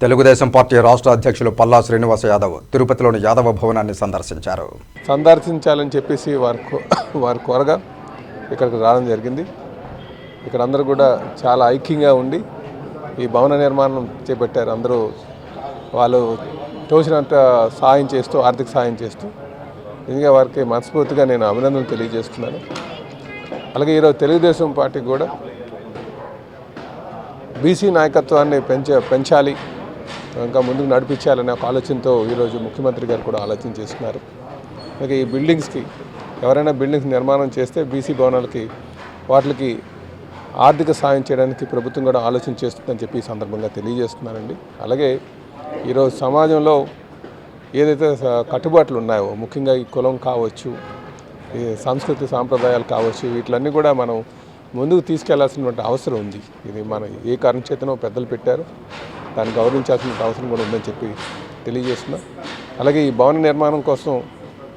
Telugu Desam party రాష్ట్ర అధ్యక్షులు పల్లా శ్రీనివాస యాదవ్ తిరుపతిలోని యాదవ భవనాన్ని సందర్శించారు. సందర్శించాలని చెప్పేసి వారు వారు కోరగా ఇక్కడికి రావడం జరిగింది. ఇక్కడ అందరూ కూడా చాలా ఐక్యంగా ఉండి ఈ భవన నిర్మాణం చేపట్టారు. అందరూ వాళ్ళు తోచినంత సహాయం చేస్తూ ఆర్థిక సహాయం చేస్తూ. నిజంగా వారికి మనస్ఫూర్తిగా నేను అభినందనలు తెలియజేస్తున్నాను. అలాగే ఈరోజు తెలుగుదేశం పార్టీ కూడా బీసీ నాయకత్వాన్ని పెంచ పెంచాలి. ఇంకా ముందుకు నడిపించాలనే ఒక ఆలోచనతో ఈరోజు ముఖ్యమంత్రి గారు కూడా ఆలోచన చేస్తున్నారు. ఇక ఈ బిల్డింగ్స్కి ఎవరైనా బిల్డింగ్స్ నిర్మాణం చేస్తే బీసీ భవనాలకి వాటికి ఆర్థిక సాయం చేయడానికి ప్రభుత్వం కూడా ఆలోచన చేస్తుందని చెప్పి సందర్భంగా తెలియజేస్తున్నానండి అలాగే ఈరోజు సమాజంలో ఏదైతే కట్టుబాట్లు ఉన్నాయో ముఖ్యంగా ఈ కులం కావచ్చు ఈ సంస్కృతి సాంప్రదాయాలు కావచ్చు వీటిలన్నీ కూడా మనం ముందుకు తీసుకెళ్ళాల్సినటువంటి అవసరం ఉంది. ఇది మన ఏ కారణం చేతనో పెద్దలు పెట్టారు. దాన్ని గౌరవించాల్సిన అవసరం కూడా ఉందని చెప్పి తెలియజేస్తున్నాం. అలాగే ఈ భవన నిర్మాణం కోసం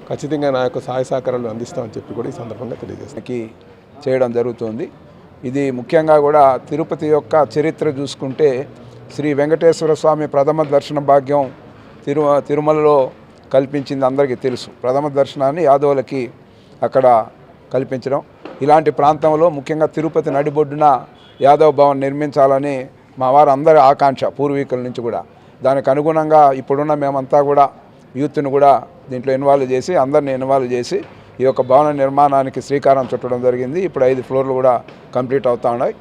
ఖచ్చితంగా నా యొక్క సహాయ సహకారాలు అందిస్తామని చెప్పి కూడా ఈ సందర్భంగా తెలియజేస్తున్నాం. చేయడం జరుగుతుంది. ఇది ముఖ్యంగా కూడా తిరుపతి యొక్క చరిత్ర చూసుకుంటే శ్రీ వెంకటేశ్వర స్వామి ప్రథమ దర్శన భాగ్యం తిరు తిరుమలలో కల్పించింది అందరికీ తెలుసు. ప్రథమ దర్శనాన్ని యాదవులకి అక్కడ కల్పించడం. ఇలాంటి ప్రాంతంలో ముఖ్యంగా తిరుపతి నడిబొడ్డున యాదవ్ భవన్ నిర్మించాలని మా వారు అందరి ఆకాంక్ష పూర్వీకుల నుంచి కూడా. దానికి అనుగుణంగా ఇప్పుడున్న మేమంతా కూడా యూత్ను కూడా దీంట్లో ఇన్వాల్వ్ చేసి అందరిని ఇన్వాల్వ్ చేసి ఈ యొక్క భవన నిర్మాణానికి శ్రీకారం చుట్టడం జరిగింది. ఇప్పుడు ఐదు ఫ్లోర్లు కూడా కంప్లీట్ అవుతా ఉన్నాయి.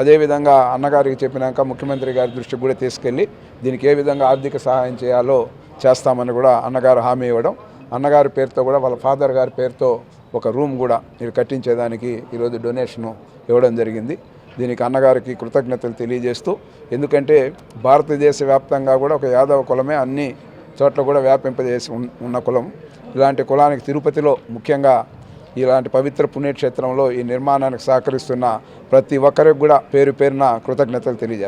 అదేవిధంగా అన్నగారికి చెప్పినాక ముఖ్యమంత్రి గారి దృష్టికి కూడా తీసుకెళ్ళి దీనికి ఏ విధంగా ఆర్థిక సహాయం చేయాలో చేస్తామని కూడా అన్నగారు హామీ ఇవ్వడం. అన్నగారి పేరుతో కూడా వాళ్ళ ఫాదర్ గారి పేరుతో ఒక రూమ్ కూడా మీరు కట్టించేదానికి ఈరోజు డొనేషను ఇవ్వడం జరిగింది. దీనికి అన్నగారికి కృతజ్ఞతలు తెలియజేస్తూ ఎందుకంటే భారతదేశ వ్యాప్తంగా కూడా ఒక యాదవ కులమే అన్ని చోట్ల కూడా వ్యాపింపజేసి ఉన్- ఉన్న కులం. ఇలాంటి కులానికి తిరుపతిలో ముఖ్యంగా ఇలాంటి పవిత్ర పుణ్యక్షేత్రంలో ఈ నిర్మాణానికి సహకరిస్తున్న ప్రతి ఒక్కరికి కూడా పేరు పేరున కృతజ్ఞతలు తెలియజేస్తాను